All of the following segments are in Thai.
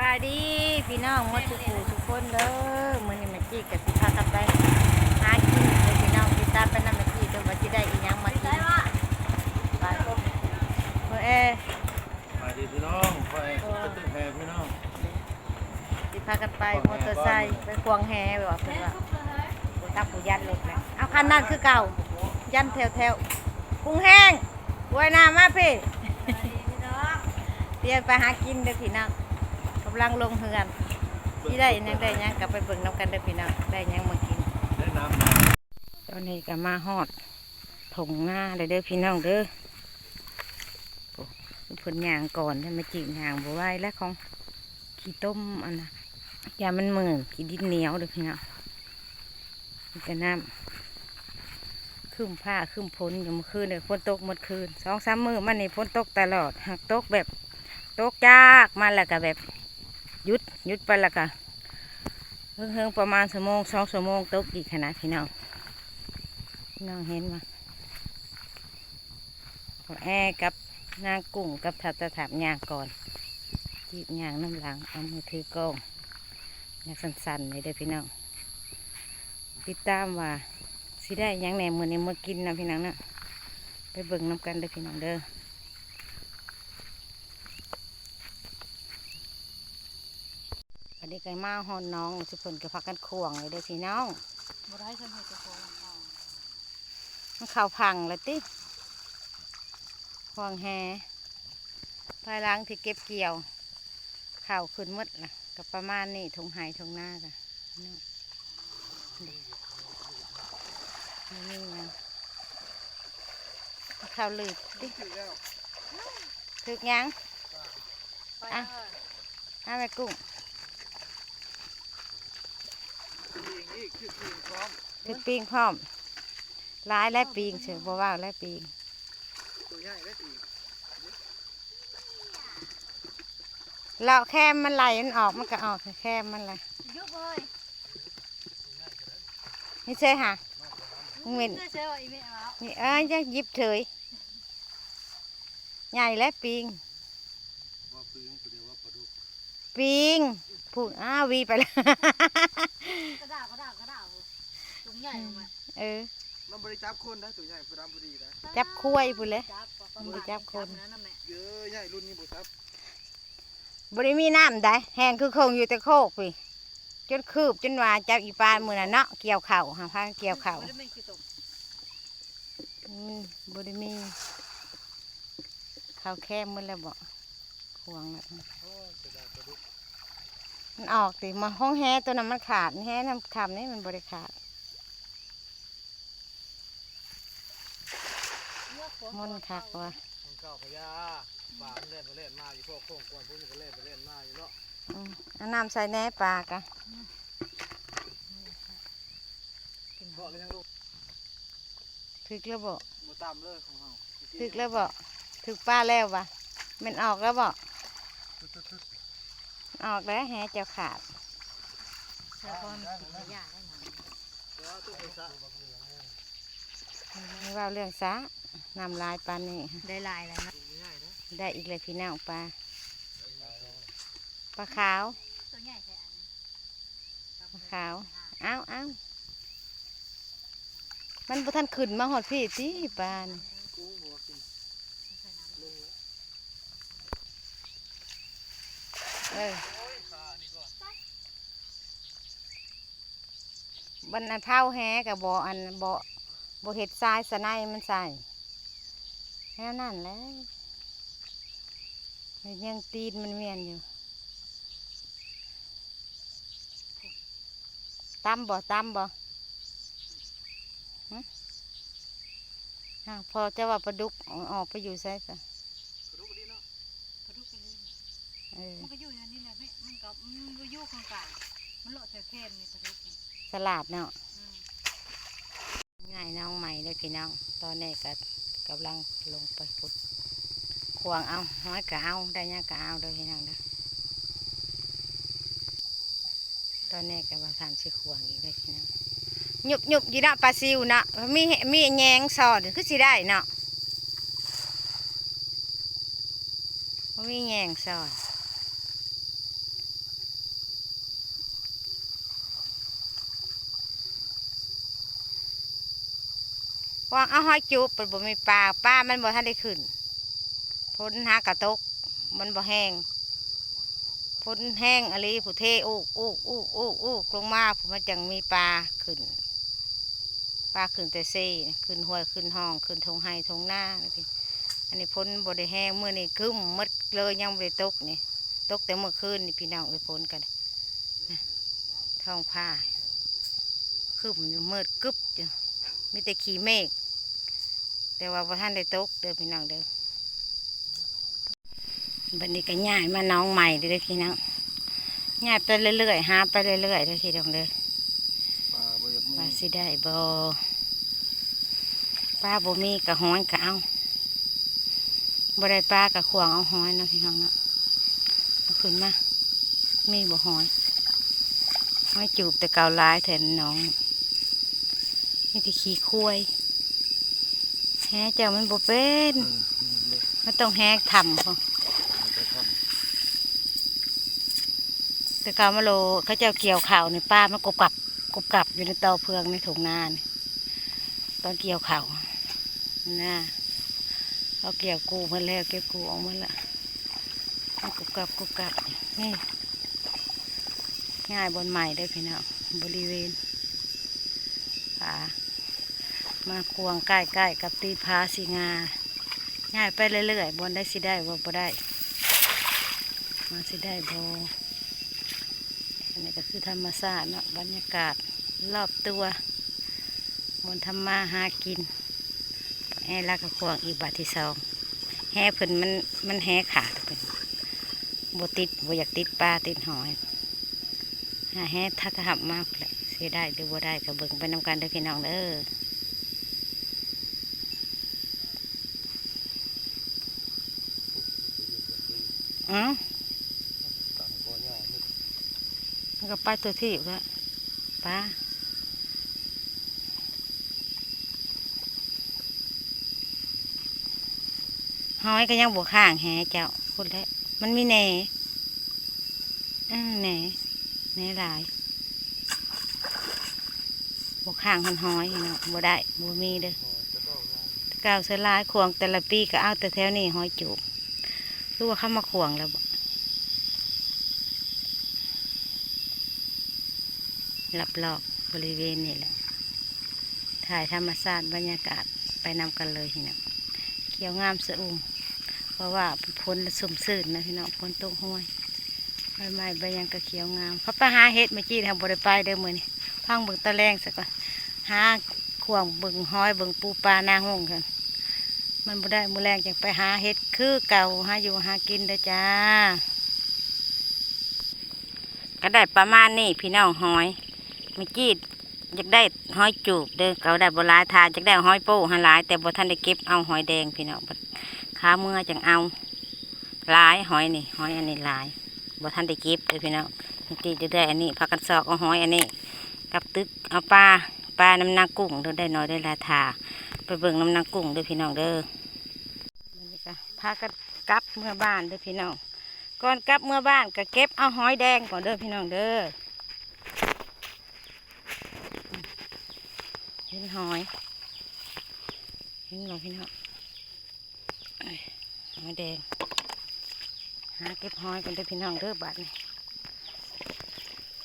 บายดีพี่น้องหมดทุกผู้ทุกคนเด้อมื้อนี้แม่จี้กับสิพากันไปหากินเด้อพี่น้องติดตามไปนำแม่จี้เด้อว่าสิได้อีหยังมากินไปเพิ่นเอมาดีพี่น้องไปตึ้งแพพี่น้องสิพากันไปมอเตอร์ไซค์ไปควงแฮไปว่าเพิ่นว่าบ่ตักผู้ยันรถแล้วเอาคันนั้นคือเก่ายันแถวๆกุ้งแห้งบวยน้ำมาพี่เตรียมไปหากินเด้อพี่น้อง กำลังลงเฮือนที่ได้ยังได้ยังกลับไปเบิ่งน้ำกันเด้พี่น้องได้ยังมากินแนะนตอนนี้ก็มาฮอดถงหน้าเลยเด้อพี่น้องเด้อโอ้นย่างก่อนให้มาจีบยางบัวไหวและของขี้ต้มอันน่ะยามันเหมือนขี้ดินเหนียวเด้อพี่น้องนี่ก็น้ำคืมผ้าคืมพ้นอยู่เมื่อคืนเลยฝนตกเมื่อคืนสองสามมือมันนี่ฝนตกตลอดหากตกแบบตกยากมาแล้วก็แบบ ยุดยุดไปล้วก็เฮิงๆประมาณชั่วโมงสองชั่วโมงตกอีกขนาดพี่น้องน้องเห็นมาขอแอกับนางกุ้งกับทับตะถามยางก่อนจีบยางน้ำหลังเอามือถือกล้องยางสั้นๆเลยเด้อพี่น้องติดตามว่าสิได้ยังแหนมือนี้มากินนะพี่น้องเนาะไปเบิ่งน้ำกันเด้อพี่น้องเด้อ วันนี้ก็มาฮอนน้องทุกคนก็พักกันควงเลยเด้อพี่น้องบ่ได้ฉันให้เจ้าของเอามันเข่าวพังแล้วติห่วงแฮภายหลังที่เก็บเกี่ยวข่าวขึ้นหมดล่ะก็ประมาณนี้ทงไห้ทงหน้าจ้ะนี่นี่ไงข่าวลืดติถึกยังไปอะเออห้าแม่กุ้งำอีกอีก คือคือพร้อมถึกปีงพร้อมหลายและปีงเสือบ่ว่าและปีงตัวใหญ่ได้อีกเราแค่มันไหลมันออกมันก็ออกแค่มันไหลยุบเอ้ยนี่เซ่ค่ะมึงเว้นเชื่อว่าอีเมลเอานี่เอ้ยจะหยิบเฉยใหญ่และปิงว่าปืนตัวเดียวว่าปลาดุก ปิงพูดอ้าววีไปแล้วกระดาษกระดาษกระดาษถุงใหญ่ลงมาเออมันบริจับคนนะตัวใหญ่พอดำพอดีนะจับคุ้ยพูดเลยจับมันบ่จับคนนั่นน่ะแม่เยอะใหญ่รุ่นนี้บุซับบริมีน้ำได้แหนคือคงอยู่แต่โคกพี่จนคืบจนว่าจับอีปลามือน่ะเนาะเกี่ยวเข่าหาพาเกี่ยวเข่าบ่ได้แม่นขี้ตกอืมบริมีข้าวแคบมือแล้วบอกห่วงแล้ว โอ้ยจะได้ปลาดุก มันออกติมาห้องแฮตัวนั้นมันขาดแฮน้ำคำนี่มันบริขาดเมื่อฝมันคักว่ะของเก่าพญาป่ามันเล่นไปเล่นมาอยู่พวกโค้งกวนพวกมันก็เล่นไปเล่นมาอยู่เนาะอืมเอาน้ำใส่แหน่ปลากะเพราะก็ยังลูกถึกแล้วบอกบ่ตามเลยของเฮาถึกแล้วบอกถึกป้าแล้ววะมันออกแล้วบอกตึ๊ด ออกแล้วแฮเจ้าขาดเชื่อคนกินยาได้หน่อยๆเดี๋ยวตู้ไปซะไม่ว่าเรื่องซะน้ำลายปลานี่ได้ลายแล้วนะตัวใหญ่นะได้อีกเลยพี่น้องปลาปลาขาวตัวใหญ่ใช่อันปลาขาวอ้าวอ้าวมันบ่ทันขึ้นมาหอดพี่ติปลานี่ กุ้งหัวกินลงแล้ว เออโอ้ยขานี่ก่อนบรรณเท่าแฮกับบ่ออันบ่อบ่เห็ดทรายสะไนมันใส่แค่นั้นแหละมันยังตีนมันเวียนอยู่ตำบ่ตำบ่หึอ้าวพอจะว่าปลาดุกเอาออกไปอยู่ใส่ซะปลาดุกดีเนาะกระดูกกระลิ่งเออมันก็อยู่ มันก็มันบ่อยู่ข้างกลางมันเลาะแต่เข้มนี่กระดูกนี่สลาดเนาะอืมง่ายน้องใหม่เลยพี่น้องตอนนี้ก็กำลังลงไปขุดควงเอาห้อยกะเอาได้ยังกะเอาเลยพี่น้องนะตอนนี้ก็มาทำชิควงอีกเลยพี่น้องหยุบหยุบยีนะปลาซิวเนาะมีเหมีแยงสอดคือสิได้เนาะบ่มีแยงสอด วางเอาหอยจูบเป็นบ่มีปลาปลามันบ่ทันได้ขึ้นพ้นหากระตก มันบ่แห้งพ้นแห้งอะไรผู้เทอูกอูกอูกอูกอูกลงมาผมมันจังมีปลาขึ้นปลาขึ้นแต่เซ่ขึ้นห้วยขึ้นห้องขึ้นทงไห้ทงหน้านี่อันนี้พ้นบ่ได้แห้งเมื่อนี่คึ้มมดเลยยังบ่ได้ตกนี่ตกแต่เมื่อคืนนี่พี่น้องไปพ้นกันท้องผ้าคึ้มมืดกึบอยู่มีแต่ขี้เมฆ แต่ว่าพอท่านได้ตกเด้อพี่น้องเด้อบันนี้ก็ย้ายมาน้องใหม่เด้อพี่น้องย้ายไปเรื่อยๆหาไปเรื่อยๆเด้อพี่น้องเด้อปลาบ่อยากมีว่าสิได้บ่ป้าบ่มีกะห้อยกะเอาบ่ได้ปลากะขวางเอาห้อยเนาะพี่น้องเนาะเอาขึ้นมามีบ่ห้อยห้อยจูบแต่เกาหลายแทนน้องนี่ที่ขี้คุ้ย แฮเจ้ามันบ่เป็นเออนี่เลยมันต้องแฮกทำพอเอาไปทแต่เกามาโลเขาเจ้าเกี่ยวข่าวในป้ามันกบกับกบกับอยู่ในเตาเพืองในถุงนานี่ตอนเกี่ยวข่าวน่าเราเกี่ยวกูมาแล้วเกี่ยวกูออกมาละมันกบกับกบกับนี่ง่ายบนใหม่ได้อพี่น้องบริเวณผา มาควงใกล้ๆกับตีนผาสีงาง่ายไปเรื่อยๆบนได้สิได้บ่บ่ได้ มาสิได้บ่อันนี้ก็คือธรรมชาติเนาะบรรยากาศรอบตัวบนธรรมาหากินแห่ลักกระควงอีกบาทที่สองแห่เพิ่นมันมันแห่ขาดเพิ่นบติดบอยากติดปลาติดหอยหาแห่ทักหับมากแหละเสียได้หรือบ่ได้ก็เบิ่งไปนำกันเด้อพี่น้องเด้อ อ้าวมันก็ไปตัวที่ก็ป้าหอยก็ยังบวข้างแหเจ้าพูดแล้วมันมีแหน่แหน่แหน่หลายบวข้างหันหอยเนาะบ่ได้บ่มีเด้อก้างกาวเสอลายขวงแต่ละปีก็เอาแต่แถวนี้หอยจูบ รู้ว่าเข้ามาขวงแล้วรับรอบบริเวณนี่แหละ ถ่ายธรรมชาติบรรยากาศไปนำกันเลยพี่น้เขียวงามสะอุ่มเพราะว่าพ้นสุ่มซื่นนะพี่น้องพ้นตกห้วยใบไม้ใบยังก็เขียวงามเขาไปหาเห็ดเมื่อกี้ทำบริไปเด้อมือนี่พังเบิ่งตะแรงสักก่อนหาขวงเบิ่งห้อยเบิ่งปูปลานาห้องกัน มันบ่ได้มือแรงจังไปหาเห็ดคือเก่าหาอยู่หากินเด้อจ้า ก็ได้ประมาณนี้พี่น้องหอยมื่อกี้อยากได้หอยจูบเด้อเขาได้บหลายทานอยากได้หอยโป้หาหลาย แต่บ่ทันได้เก็บเอาหอยแดงพี่น้องขาเมื่อจังเอาหลายหอยนี่หอยอันนี้หลายบ่ทันได้เก็บเด้อพี่น้องมื่อกี้จะได้อันนี้พักกันซอกเอาหอยอันนี้ กับตึกเอาปลาปลาน้ำนางกุ้งเด้อได้น้อยได้ลายทาไปเบิ่งน้ำนางกุ้งเด้อพี่น้องเด้อากันกลับเมื่อบ้านเด้อพี่น้องก่อนกลับเมื่อบ้านก็เก็บเอาหอยแดงก่อนเด้อพี่น้องเด้อเห็นหอยเห็นหรอพี่น้องหอยแดงหาเก็บหอยกันเด้อพี่น้องเด้อบัดนี้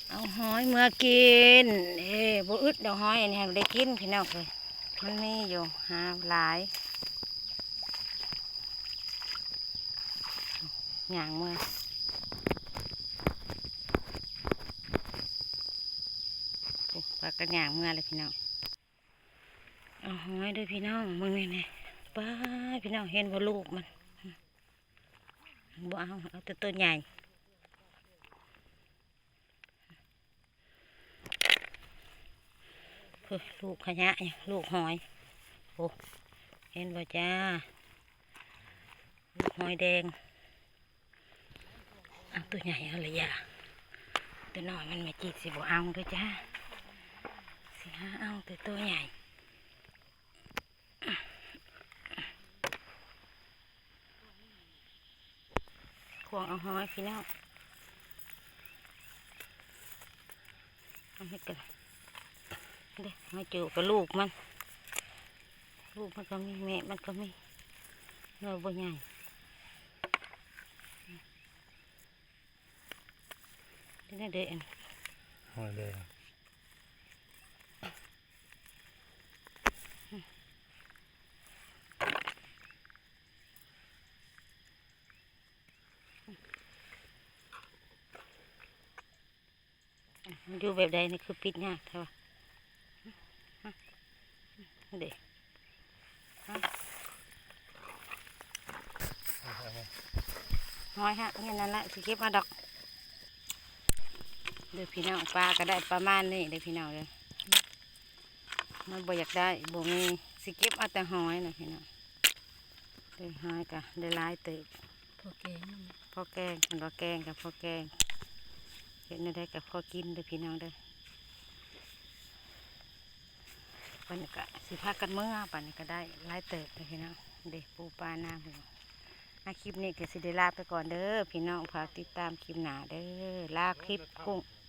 เอาหอยเมื่อกินเอ้บ่อึดเดี๋ยวหอยอันนี้ให้ได้กินพี่น้องเลยมันมีอยู่หาหลาย อย่างเมื่อโอ้ปลากระหยางเมื่อเลยพี่น้องเอาหอยด้วยพี่น้องมึงนี่ไงป้าพี่น้องเห็นว่าลูกมันบ่เอาเอาแต่ตัวใหญ่ลูกขยะเนี่ยลูกหอยโอ้เห็นบ่จ้าลูกหอยแดง เอาตัวใหญ่อาเลยอย่าตัวน้อยมันไม่จีดสิบเอาด้วยจ้าสิหาเอาแต่ตัวใหญ่ควงเอาหอยพี่น้องเอาให้กันเด็กมาจูกับลูกมัน ลูกมันก็มีแม่มันก็มีเนื้อบ่ใหญ่ นี่เด็ดหอยเลยมันอยู่แบบใดนี่คือปิดยากเท่าไหร่เด็กน้อยฮะเนี่ยนั่นแหละสิเก็บมาดอก เดี๋ยวพี่น้องปลาก็ได้ประมาณนี้เดี๋ยวพี่น้องเลยมันบ่อยากได้บ่มีสิเก็บเอาแต่หอยนะพี่น้องเดี๋ยวหอยก็ได้หลายเติบพอแกงมันพ่อแกงคันว่าแกงกับพ่อแกงเห็นได้กับพ่อกินเด้อพี่น้องเด้อปันนี้ก็สิพากันเมื่อปันนี้ก็ได้หลายเติบเลยพี่น้องเด็กปูปลาน้ำพี่น้องอาคลิปนี้ก็สิได้ลาไปก่อนเด้อพี่น้องฝากติดตามคลิปหนาเด้อลาคลิปกุ้งเ